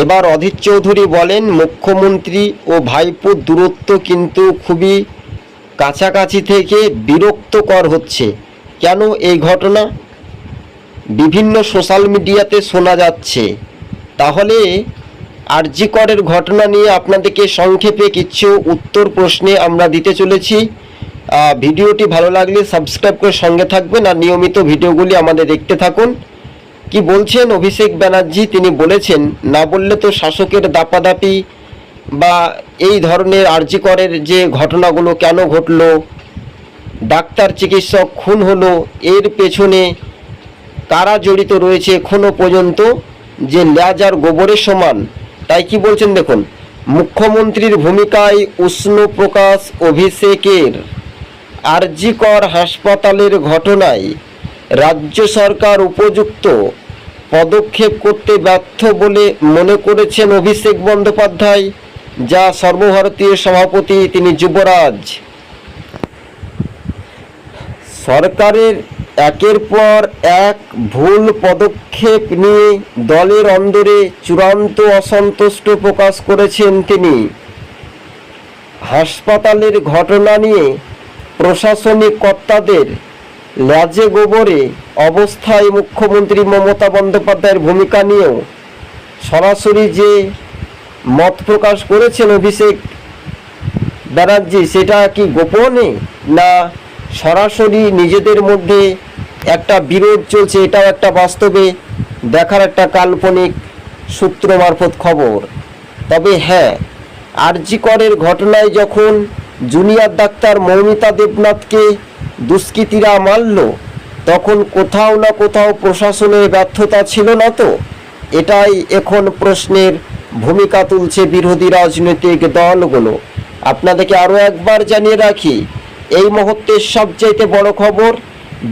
এবার অধীর চৌধুরী বলেন, মুখ্যমন্ত্রী ও ভাইপোর দূরত্ব কিন্তু খুবই কাছাকাছি থেকে বিরক্তকর হচ্ছে। কেন এই ঘটনা? বিভিন্ন সোশ্যাল মিডিয়াতে শোনা যাচ্ছে। তাহলে আরজিকরের ঘটনা নিয়ে আপনাদেরকে সংক্ষেপে কিছু উত্তর প্রশ্নে আমরা দিতে চলেছি। ভিডিওটি ভালো লাগলে সাবস্ক্রাইব করে সঙ্গে থাকবেন আর নিয়মিত ভিডিওগুলি আমাদের দেখতে থাকুন। কি বলছেন অভিষেক ব্যানার্জি? তিনি বলেছেন, না বললে তো শাসকের দাপাদাপি বা এই ধরনের আরজিকরের যে ঘটনাগুলো কেন ঘটলো? ডাক্তার, চিকিৎসক খুন হলো, এর পেছনে কারা জড়িত রয়েছে এখনও পর্যন্ত? যে ল্যাজ আর গোবরের সমান। তাই কি বলছেন দেখুন, মুখ্যমন্ত্রীর ভূমিকায় উষ্ণ প্রকাশ অভিষেকের আরজিকর হাসপাতালের ঘটনায় রাজ্য সরকার উপযুক্ত পদক্ষেপ করতে ব্যর্থ বলে মনে করেছেন অভিষেক বন্দ্যোপাধ্যায়, যা সর্বভারতীয় সভাপতি তিনি যুবরাজ। সরকারের একের পর এক ভুল পদক্ষেপ নিয়ে দলের অন্দরে চূড়ান্ত অসন্তুষ্ট প্রকাশ করেছেন তিনি। হাসপাতালের ঘটনা নিয়ে প্রশাসনিক কর্তাদের ল্যাজে গোবরে অবস্থায় মুখ্যমন্ত্রী মমতা বন্দ্যোপাধ্যায়ের ভূমিকা নিয়েও সরাসরি যে মত প্রকাশ করেছেন অভিষেক ব্যানার্জি, সেটা কি গোপনে না সরাসরি নিজেদের মধ্যে একটা বিরোধ চলছে? এটাও একটা বাস্তবে দেখার একটা কাল্পনিক সূত্র মারফত খবর। তবে হ্যাঁ আরজিকরের ঘটনায় যখন জুনিয়র ডাক্তার মৌমিতা দেবনাথকে দুষ্কৃতীরা মারল। তখন কোথাও না কোথাও প্রশাসনের ব্যর্থতা ছিল না তো? এটাই এখন প্রশ্নের ভূমিকা তুলছে বিরোধী রাজনৈতিক দলগুলো। আপনাদেরকে আরও একবার জানিয়ে রাখি, এই মুহূর্তের সবচাইতে বড় খবর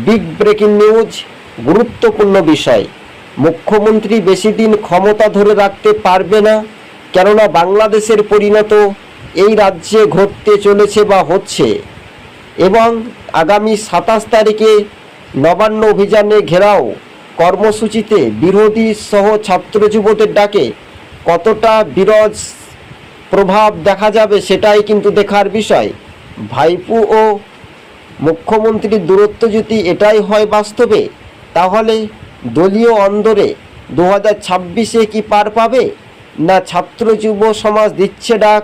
বিগ ব্রেকিং নিউজ, গুরুত্বপূর্ণ বিষয়। মুখ্যমন্ত্রী বেশি দিন ক্ষমতা ধরে রাখতে পারবে না, কেননা বাংলাদেশের পরিণত এই রাজ্যে ঘটতে চলেছে বা হচ্ছে এবং আগামী সাতাশ তারিখে নবান্ন অভিযানে ঘেরাও কর্মসূচিতে বিরোধী সহ ছাত্র যুবদের ডাকে কতটা বিরজ প্রভাব দেখা যাবে সেটাই কিন্তু দেখার বিষয়। ভাইপু ও মুখ্যমন্ত্রীর দূরত্ব যদি এটাই হয় বাস্তবে, তাহলে দলীয় অন্দরে দু হাজার ছাব্বিশে কি পার পাবে? না ছাত্র যুব সমাজ দিচ্ছে ডাক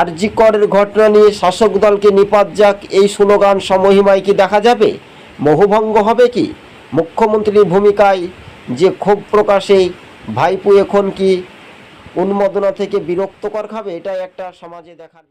আরজি করের ঘটনা নিয়ে শাসক দলকে নিপাত যাক, এই স্লোগান সমহিমায় কি দেখা যাবে? মোহভঙ্গ হবে কি? মুখ্যমন্ত্রীর ভূমিকায় যে ক্ষোভ প্রকাশে, ভাইপু এখন কি উন্মাদনা থেকে বিরক্তকর খাবে? এটাই একটা সমাজে দেখার